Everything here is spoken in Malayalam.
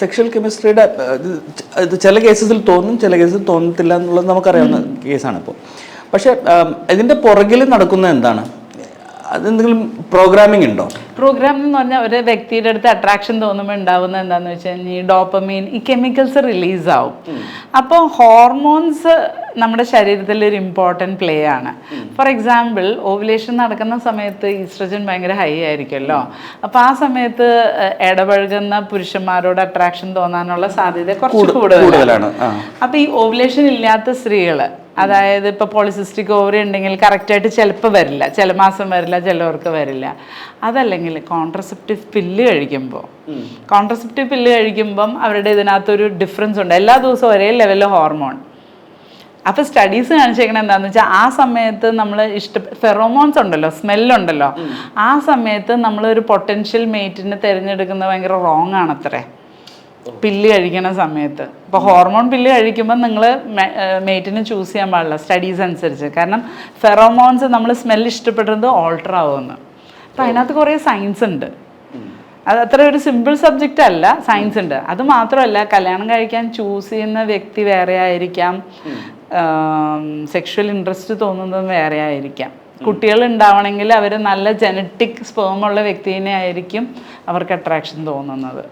സെക്ഷൽ കെമിസ്ട്രിയുടെ ചില കേസസിൽ തോന്നും ചില കേസിൽ തോന്നത്തില്ല എന്നുള്ളത് നമുക്കറിയാവുന്ന കേസാണ് ഇപ്പോൾ പക്ഷേ ഇതിന്റെ പുറകിൽ നടക്കുന്നത് എന്താണ്? അതെന്തെങ്കിലും പ്രോഗ്രാമിംഗ് ഉണ്ടോ? പ്രോഗ്രാം എന്ന് പറഞ്ഞാൽ ഒരു വ്യക്തിയുടെ അടുത്ത് അട്രാക്ഷൻ തോന്നുമ്പോൾ ഉണ്ടാവുന്ന എന്താണെന്ന് വെച്ച് കഴിഞ്ഞാൽ ഈ ഡോപ്പമീൻ ഈ കെമിക്കൽസ് റിലീസ് ആവും. അപ്പോൾ ഹോർമോൺസ് നമ്മുടെ ശരീരത്തിൽ ഒരു ഇമ്പോർട്ടന്റ് പ്ലേ ആണ്. ഫോർ എക്സാമ്പിൾ ഓവുലേഷൻ നടക്കുന്ന സമയത്ത് ഈസ്ട്രജൻ ഭയങ്കര ഹൈ ആയിരിക്കുമല്ലോ. അപ്പോൾ ആ സമയത്ത് ഇടപഴകുന്ന പുരുഷന്മാരോട് അട്രാക്ഷൻ തോന്നാനുള്ള സാധ്യത കുറച്ച് കൂടുതലാണ്. കൂടുതലാണ്. അപ്പോൾ ഈ ഓവുലേഷൻ ഇല്ലാത്ത സ്ത്രീകൾ അതായത് ഇപ്പോൾ പോളിസിസ്റ്റിക് ഓവറി ഉണ്ടെങ്കിൽ കറക്റ്റായിട്ട് ചിലപ്പോൾ വരില്ല. ചില മാസം വരില്ല ചിലവർക്ക് വരില്ല. അതല്ലെങ്കിൽ കോൺട്രസെപ്റ്റീവ് പില്ല് കഴിക്കുമ്പോൾ കോൺട്രസെപ്റ്റീവ് പില്ല് കഴിക്കുമ്പം അവരുടെ ഇതിനകത്തൊരു ഡിഫറൻസ് ഉണ്ട്. എല്ലാ ദിവസവും ഒരേ ലെവലിൽ ഹോർമോൺ അപ്പോൾ സ്റ്റഡീസ് കാണിച്ചേക്കണത് എന്താണെന്ന് വെച്ചാൽ ആ സമയത്ത് നമ്മൾ ഇഷ്ട ഫെറോമോൺസ് ഉണ്ടല്ലോ സ്മെല്ലുണ്ടല്ലോ ആ സമയത്ത് നമ്മളൊരു പൊട്ടൻഷ്യൽ മേറ്റിനെ തിരഞ്ഞെടുക്കുന്നത് ഭയങ്കര റോങ് ആണത്രേ. പില്ല് കഴിക്കണ സമയത്ത്. ഇപ്പോൾ ഹോർമോൺ പില്ല് കഴിക്കുമ്പോൾ നിങ്ങൾ മേറ്റിന് ചൂസ് ചെയ്യാൻ പാടില്ല സ്റ്റഡീസ് അനുസരിച്ച്. കാരണം ഫെറോമോൺസ് നമ്മൾ സ്മെൽ ഇഷ്ടപ്പെടുന്നത് ഓൾട്ടർ ആവുമെന്ന്. അപ്പം അതിനകത്ത് കുറേ സയൻസ് ഉണ്ട്. അത് അത്ര ഒരു സിമ്പിൾ സബ്ജക്റ്റ് അല്ല സയൻസ് ഉണ്ട്. അത് മാത്രമല്ല കല്യാണം കഴിക്കാൻ ചൂസ് ചെയ്യുന്ന വ്യക്തി വേറെ ആയിരിക്കാം. സെക്ഷൽ ഇൻട്രസ്റ്റ് തോന്നുന്നതും വേറെ ആയിരിക്കാം. കുട്ടികൾ ഉണ്ടാവണമെങ്കിൽ അവർ നല്ല ജനറ്റിക് സ്പേമുള്ള വ്യക്തിനെ ആയിരിക്കും അവർക്ക് അട്രാക്ഷൻ തോന്നുന്നത്.